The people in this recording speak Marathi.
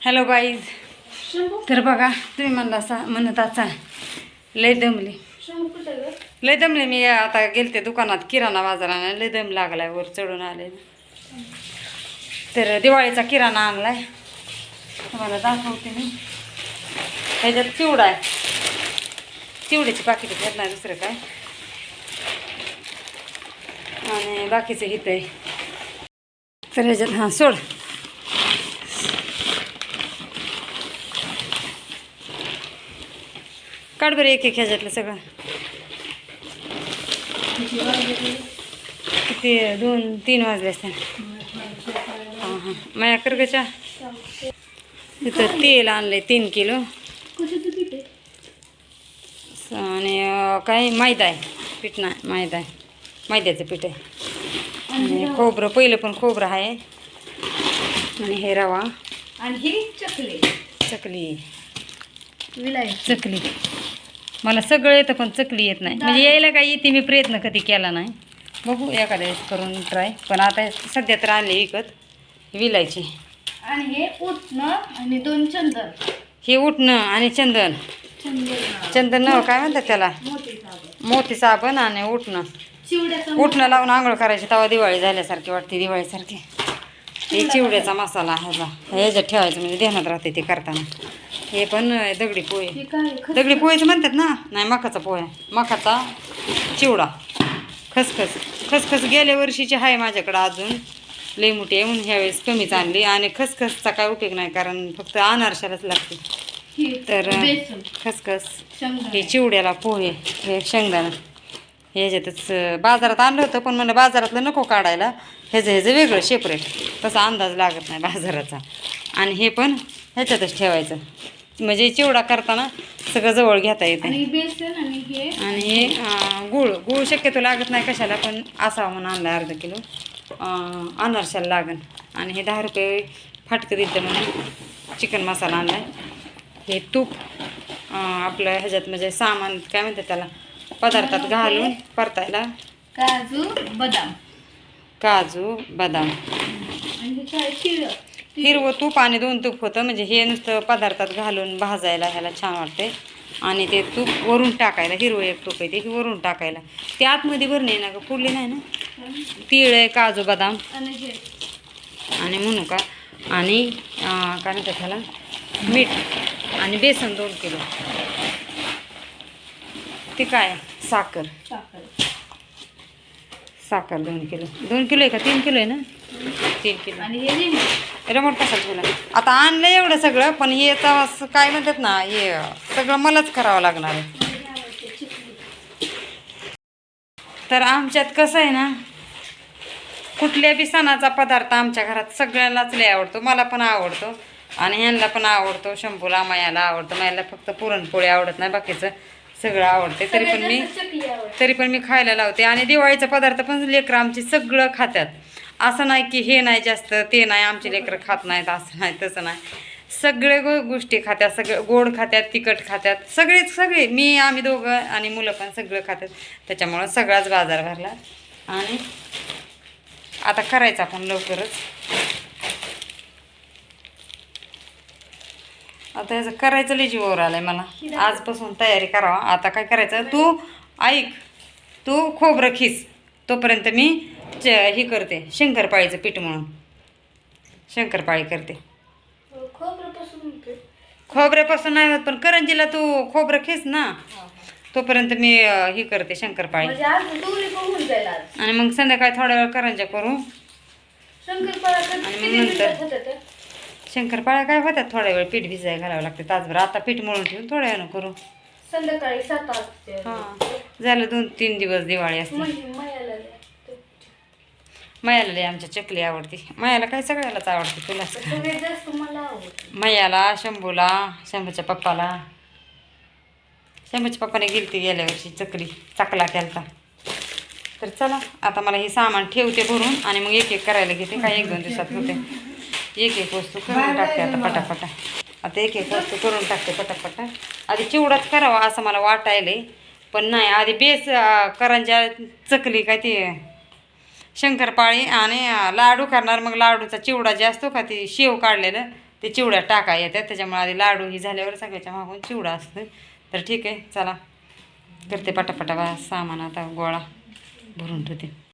हॅलो बाईज तर बघा तुम्ही म्हणला असा म्हणत असा लय दमली. लय दमले मी आता गेलते दुकानात किराणा बाजारानं. लय दम लागलाय वर चढून आले. तर दिवाळीचा किराणा आणलाय. तुम्हाला दाखवते मी. ह्याच्यात चिवडा आहे. चिवड्याची पाकिट घेत नाही दुसरं काय? आणि बाकीचं हित आहे. तर ह्याच्यात हां सोड. काढ बरं एक एक ह्याच्यातलं सगळं. किती दोन तीन वाजले असते हां हां. माया करगच्या तिथं तेल आणलंय तीन किलो. आणि काय? मैदा आहे. पीठ नाही मैदा आहे. मैद्याचं पीठ आहे. आणि खोबरं पहिलं पण खोबरं आहे. आणि हे रवा. आणि ही चकली. चकली. विलाय चकली. मला सगळं येतं पण चकली येत नाही. म्हणजे यायला काय येते मी प्रयत्न कधी केला नाही. बघू एखाद्या वेळेस करून ट्राय पण आता सध्या तर आणले विकत. विलायची. आणि हे उठणं आणि दोन चंदन. हे उठणं आणि चंदन. चंदन. काय म्हणतात त्याला? मोठी साबण. आणि उठणं. उठणं लावून आंघोळ करायची तेव्हा दिवाळी झाल्यासारखी वाटते दिवाळीसारखी. हे चिवड्याचा मसाला ह्याचा ह्याच्यात ठेवायचं म्हणजे ध्यानात राहते ते करताना. हे पण दगडी पोहे. दगडी पोहेचं म्हणतात ना? नाही मकाचा पोहे मकाचा चिवडा. खसखस. खसखस गेल्या वर्षीची आहे माझ्याकडं अजून. लई मोठी आहे म्हणून ह्यावेळेस कमीच आणली. आणि खसखसचा काय उपयोग नाही कारण फक्त अनारशालाच लागते. तर खसखस. हे चिवड्याला पोहे हे शेंगदाणा. ह्याच्यातच बाजारात आणलं होतं पण मला बाजारातलं नको काढायला. ह्याचं ह्याचं वेगळं सेपरेट तसा अंदाज लागत नाही बाजाराचा. आणि हे पण ह्याच्यातच ठेवायचं. म्हणजे चिवडा करताना सगळं जवळ घेता येतं. आणि गुळ गुळ शक्यतो लागत नाही कशाला पण असावा म्हणून आणला अर्धा किलो. अनारशाला लागन. आणि हे दहा रुपये फाटकं दिलं म्हणून चिकन मसाला आणलाय. हे तूप आपलं ह्याच्यात म्हणजे सामान काय म्हणतात त्याला पदार्थात घालून परतायला. काजू बदाम. काजू बदाम. हिरवं तूप आणि दोन तूप होतं. म्हणजे हे नुसतं पदार्थात घालून भाजायला ह्याला छान वाटते आणि ते तूप वरून टाकायला हिरवं एक तूप आहे ते वरून टाकायला. ते आतमध्ये भरणे ना का फुडली नाही ना? तीळ आहे काजू बदाम. आणि म्हणू का आणि काय म्हणतात ह्याला मीठ. आणि बेसन दोन किलो. ते काय? साखर. साखर साखर दोन किलो. दोन किलो आहे का? तीन किलो आहे ना? तीन किलो. आणि रेमोट कशाला ठेवला? आता आणलं एवढं सगळं पण हे असं काय म्हणतात ना हे सगळं मलाच करावं लागणार आहे. तर आमच्यात कसं आहे ना कुठल्या बी सणाचा पदार्थ आमच्या घरात सगळ्यांनाच लय आवडतो मला पण आवडतो आणि ह्यांना पण आवडतो शंभूला मायाला आवडतो मायाला फक्त पुरणपोळी आवडत नाही बाकीचं सगळं आवडते तरी पण मी तरी पण मी खायला लावते. आणि दिवाळीचा पदार्थ पण लेकरं आमची सगळं खात्यात असं नाही की हे नाही जास्त ते नाही आमचे लेकरं खात नाहीत असं नाही तसं नाही. सगळे गो गोष्टी खात्यात सगळं गोड खात्यात तिखट खात्यात सगळेच सगळे मी आम्ही दोघं आणि मुलं पण सगळं खात्यात. त्याच्यामुळं सगळाच बाजार भरला. आणि आता करायचं आपण लवकरच. आता याचं करायचं लय जीवावर आहे मला. आजपासून तयारी करावा. आता काय करायचं? तू ऐक. तू खोबरं खीस. तोपर्यंत मी च हे करते. शंकरपाळीचं पीठ म्हणून. शंकरपाळी करते. खोबऱ्यापासून नाही होत पण करंजीला तू खोबरं खीस ना. तोपर्यंत मी हे करते शंकरपाळी. म्हणजे आणि मग संध्याकाळी थोड्या वेळ करंजा करू. आणि मग नंतर? होतात? शंकरपाळ्या काय होत्यात थोड्या वेळ पीठ भिजायला घालावं लागते. तासभर आता पीठ मळून ठेवून थोड्या वेळानं करू. संध्याकाळी हां. झालं दोन तीन दिवस दिवाळी असते. म्हणजे मायाला आमच्या चकली आवडते. मयाला काय सगळ्यालाच आवडते आवडतं. मयाला शंभूला शंभूच्या पप्पाला. शंभूच्या पप्पाने गेली ती गेल्या वर्षी चकली चकला केलता. तर चला आता मला हे सामान ठेवते भरून आणि मग एक एक करायला घेते. काय एक दोन दिवसात होते. एक एक वस्तू करून टाकते आता पटापटा. आता एक एक वस्तू करून टाकते पटापटा. आधी चिवडाच करावा असं मला वाटायले पण नाही आधी बेस करंजा चकली काय ते शंकरपाळी आणि लाडू करणार. मग लाडूचा चिवडा जे असतो का ते शेव काढलेलं ते चिवड्या टाका येतात त्याच्यामुळे आधी लाडू ही झाल्यावर सगळ्याच्या मागून चिवडा असतो तर ठीक आहे चला. करते पटापटा बा सामान आता गोळा भरून ठेवते.